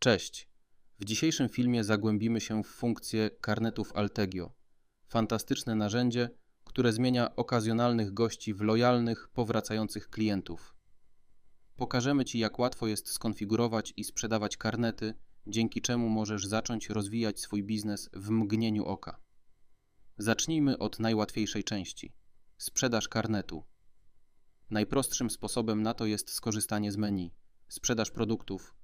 Cześć. W dzisiejszym filmie zagłębimy się w funkcję karnetów Altegio. Fantastyczne narzędzie, które zmienia okazjonalnych gości w lojalnych, powracających klientów. Pokażemy Ci, jak łatwo jest skonfigurować i sprzedawać karnety, dzięki czemu możesz zacząć rozwijać swój biznes w mgnieniu oka. Zacznijmy od najłatwiejszej części sprzedaż karnetu. Najprostszym sposobem na to jest skorzystanie z menu sprzedaż produktów,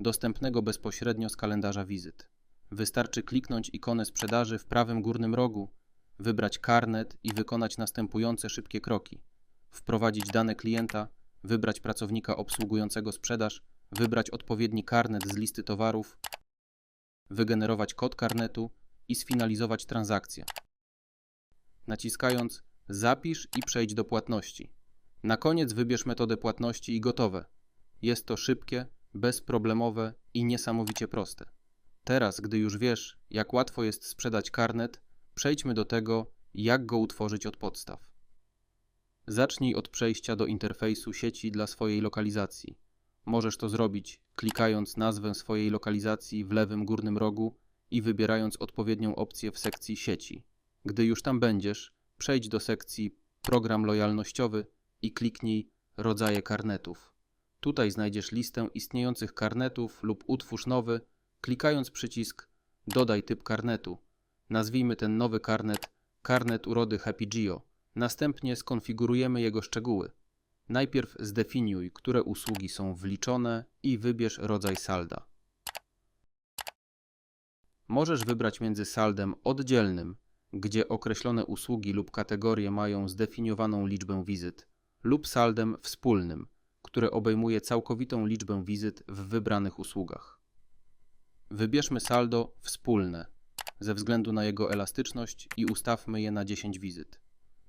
dostępnego bezpośrednio z kalendarza wizyt. Wystarczy kliknąć ikonę sprzedaży w prawym górnym rogu, wybrać karnet i wykonać następujące szybkie kroki: wprowadzić dane klienta, wybrać pracownika obsługującego sprzedaż, wybrać odpowiedni karnet z listy towarów, wygenerować kod karnetu i sfinalizować transakcję. Naciskając Zapisz i przejdź do płatności. Na koniec wybierz metodę płatności i gotowe. Jest to szybkie, bezproblemowe i niesamowicie proste. Teraz, gdy już wiesz, jak łatwo jest sprzedać karnet, przejdźmy do tego, jak go utworzyć od podstaw. Zacznij od przejścia do interfejsu sieci dla swojej lokalizacji. Możesz to zrobić klikając nazwę swojej lokalizacji w lewym górnym rogu i wybierając odpowiednią opcję w sekcji sieci. Gdy już tam będziesz, przejdź do sekcji Program lojalnościowy i kliknij Rodzaje karnetów. Tutaj znajdziesz listę istniejących karnetów lub utwórz nowy, klikając przycisk Dodaj typ karnetu. Nazwijmy ten nowy karnet Karnet Urody Happy Geo. Następnie skonfigurujemy jego szczegóły. Najpierw zdefiniuj, które usługi są wliczone i wybierz rodzaj salda. Możesz wybrać między saldem oddzielnym, gdzie określone usługi lub kategorie mają zdefiniowaną liczbę wizyt, lub saldem wspólnym, które obejmuje całkowitą liczbę wizyt w wybranych usługach. Wybierzmy saldo wspólne ze względu na jego elastyczność i ustawmy je na 10 wizyt.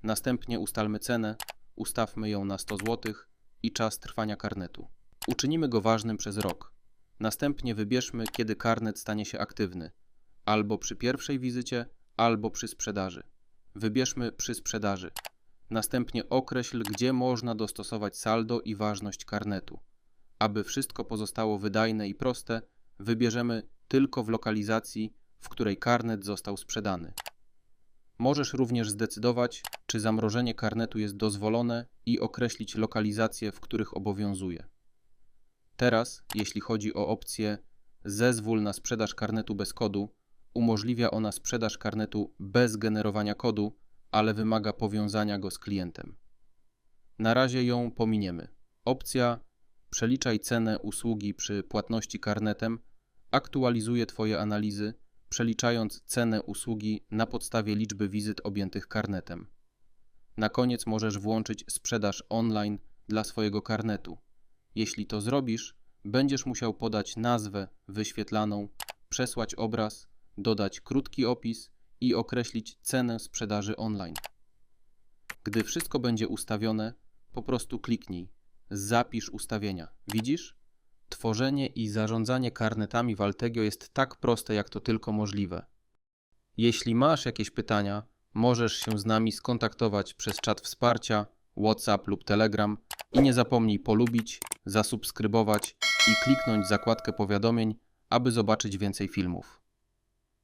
Następnie ustalmy cenę, ustawmy ją na 100 zł i czas trwania karnetu. Uczynimy go ważnym przez rok. Następnie wybierzmy, kiedy karnet stanie się aktywny, albo przy pierwszej wizycie, albo przy sprzedaży. Wybierzmy przy sprzedaży. Następnie określ, gdzie można dostosować saldo i ważność karnetu. Aby wszystko pozostało wydajne i proste, wybierzemy tylko w lokalizacji, w której karnet został sprzedany. Możesz również zdecydować, czy zamrożenie karnetu jest dozwolone i określić lokalizacje, w których obowiązuje. Teraz, jeśli chodzi o opcję Zezwól na sprzedaż karnetu bez kodu, umożliwia ona sprzedaż karnetu bez generowania kodu, ale wymaga powiązania go z klientem. Na razie ją pominiemy. Opcja Przeliczaj cenę usługi przy płatności karnetem aktualizuje Twoje analizy, przeliczając cenę usługi na podstawie liczby wizyt objętych karnetem. Na koniec możesz włączyć sprzedaż online dla swojego karnetu. Jeśli to zrobisz, będziesz musiał podać nazwę wyświetlaną, przesłać obraz, dodać krótki opis i określić cenę sprzedaży online. Gdy wszystko będzie ustawione, po prostu kliknij Zapisz ustawienia. Widzisz? Tworzenie i zarządzanie karnetami w Altegio jest tak proste, jak to tylko możliwe. Jeśli masz jakieś pytania, możesz się z nami skontaktować przez czat wsparcia, WhatsApp lub Telegram i nie zapomnij polubić, zasubskrybować i kliknąć zakładkę powiadomień, aby zobaczyć więcej filmów.